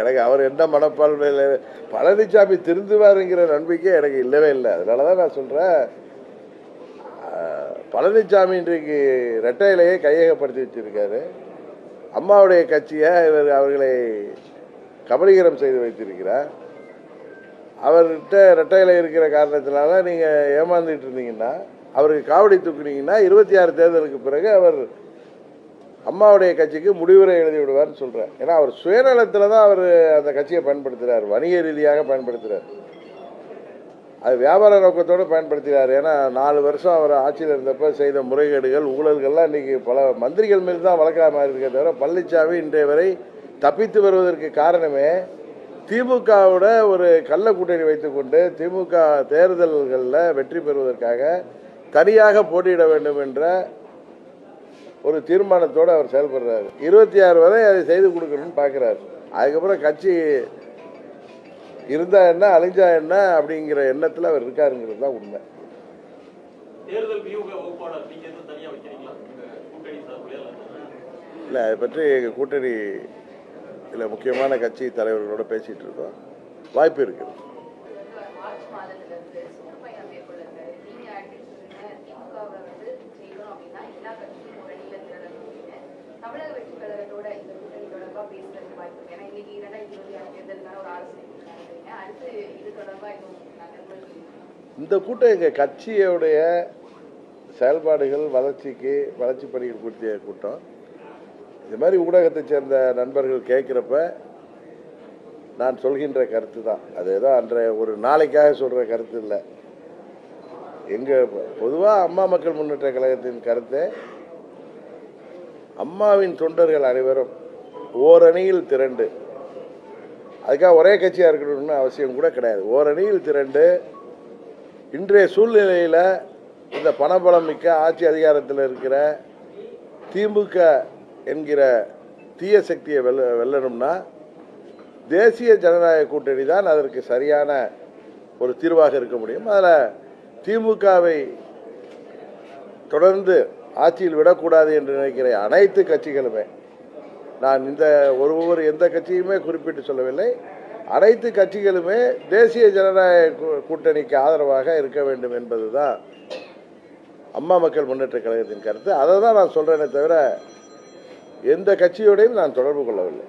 எனக்கு அவர் என்ன மனப்பான்மையில் பழனிசாமி திருந்துவாருங்கிற நம்பிக்கை எனக்கு இல்லவே இல்லை. அதனால தான் நான் சொல்கிறேன் பழனிசாமி இன்றைக்கு ரெட்டையிலேயே கையகப்படுத்தி வச்சிருக்காரு. அம்மாவுடைய கட்சியை இவர் அவர்களை கபலீகரம் செய்து வைத்திருக்கிறார். அவர்கிட்ட ரெட்டையில இருக்கிற காரணத்தினால நீங்கள் ஏமாந்துட்டு இருந்தீங்கன்னா அவருக்கு காவடி தூக்குனீங்கன்னா இருபத்தி ஆறு தேர்தலுக்கு பிறகு அவர் அம்மாவுடைய கட்சிக்கு முடிவுரை எழுதி விடுவார்னு சொல்கிறேன் ஏன்னா அவர் சுயநலத்தில் தான் அவர் அந்த கட்சியை பயன்படுத்துகிறார் வணிக ரீதியாக பயன்படுத்துகிறார் அது வியாபார நோக்கத்தோடு பயன்படுத்துகிறார். ஏன்னா நாலு வருஷம் அவர் ஆட்சியில் இருந்தப்போ செய்த முறைகேடுகள் ஊழல்கள்லாம் இன்றைக்கி பல மந்திரிகள் மீது தான் வழக்காக மாதிரி இருக்கே தவிர பழனிசாமி இன்றைய வரை தப்பித்து வருவதற்கு காரணமே திமுகவோட ஒரு கள்ள கூட்டணி வைத்துக்கொண்டு திமுக தேர்தல்களில் வெற்றி பெறுவதற்காக தனியாக போட்டியிட வேண்டும் என்ற ஒரு தீர்மானத்தோடு அவர் செயல்படுறாரு. இருபத்தி ஆறு வரை அதை செய்து கொடுக்கணும்னு பார்க்குறாரு அதுக்கப்புறம் கட்சி இருந்தா என்ன அழிஞ்சா என்ன அப்படிங்கிற எண்ணத்தில் அவர் இருக்காருங்கிறது தான் உண்மை. இல்லை அதை பற்றி எங்கள் கூட்டணி இல்லை முக்கியமான கட்சி தலைவர்களோட பேசிகிட்டு இருக்கோம். வாய்ப்பு இருக்குது தமிழக இந்த கூட்டணி தொடர்பாக பேசுறதுக்கு வாய்ப்பு இருக்கு. ஏன்னா இன்னைக்கு இரண்டாயிரத்தி இருபத்தி ஆறு தேர்தலுக்கான ஒரு ஆலோசனை அடுத்து இது தொடர்பாக இந்த கூட்டம் எங்கள் கட்சியோடைய செயல்பாடுகள் வளர்ச்சிக்கு வளர்ச்சி பணிகள் குறித்த கூட்டம். இது மாதிரி ஊடகத்தை சேர்ந்த நண்பர்கள் கேட்குறப்ப நான் சொல்கின்ற கருத்து தான். அது ஏதோ அன்றைய ஒரு நாளைக்காக சொல்கிற கருத்து இல்லை. எங்கள் பொதுவாக அம்மா மக்கள் முன்னேற்ற கழகத்தின் கருத்தை அம்மாவின் தொண்டர்கள் அனைவரும் ஓரணியில் திரண்டு. அதுக்காக ஒரே கட்சியாக இருக்கணும்னு அவசியம் கூட கிடையாது. ஓரணியில் திரண்டு இன்றைய சூழ்நிலையில் இந்த பணபலம் மிக்க ஆட்சி அதிகாரத்தில் இருக்கிற திமுக என்கிற தீய சக்தியை வெல்ல வெல்லணும்னா தேசிய ஜனநாயக கூட்டணி தான் அதற்கு சரியான ஒரு தீர்வாக இருக்க முடியும். அதில் திமுகவை தொடர்ந்து ஆட்சியில் விடக்கூடாது என்று நினைக்கிற அனைத்து கட்சிகளுமே நான் இந்த ஒரு ஒவ்வொரு எந்த கட்சியுமே குறிப்பிட்டு சொல்லவில்லை அனைத்து கட்சிகளுமே தேசிய ஜனநாயக கூட்டணிக்கு ஆதரவாக இருக்க வேண்டும் என்பதுதான் அம்மா மக்கள் முன்னேற்ற கழகத்தின் கருத்து. அதை தான் நான் சொல்கிறேனே தவிர எந்த கட்சியோடையும் நான் தொடர்பு கொள்ளவில்லை.